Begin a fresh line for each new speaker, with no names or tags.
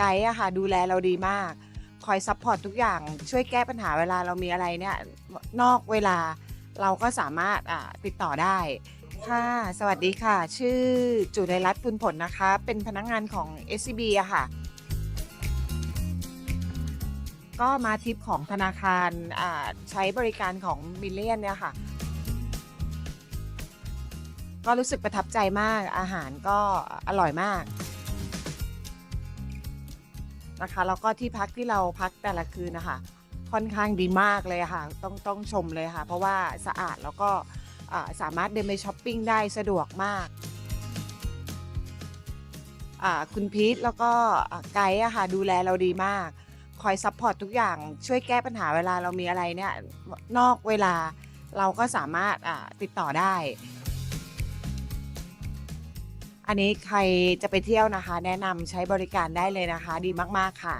ไกด์อะค่ะดูแลเราดีมาก คอยซัพพอร์ตทุกอย่างช่วยแก้ปัญหาเวลาเรามีอะไรเนี่ยนอกเวลาเราก็สามารถติดต่อได้ค่ะ สวัสดีค่ะ ชื่อจุไรรัตน์พุนผลนะคะ เป็นพนักงานของ SCB อะค่ะ ก็มาทริปของธนาคารใช้บริการของมิลเลียนเนี่ยค่ะ ก็รู้สึกประทับใจมากอาหารก็อร่อยมาก นะคะแล้วก็ที่พักที่เราพักแต่ละคืนนะคะค่อนข้างดีมากเลยค่ะ ต้องต้องชมเลยค่ะ เพราะว่าสะอาดแล้วก็สามารถเดินไปช้อปปิ้งได้สะดวกมากคุณพีทแล้วก็ไกด์อะค่ะดูแลเราดีมาก คอยซัพพอร์ตทุกอย่างช่วยแก้ปัญหาเวลาเรามีอะไรเนี่ยนอกเวลาเราก็สามารถติดต่อได้ อันนี้ใครจะไปเที่ยวนะคะ แนะนำใช้บริการได้เลยนะคะ ดีมากๆค่ะ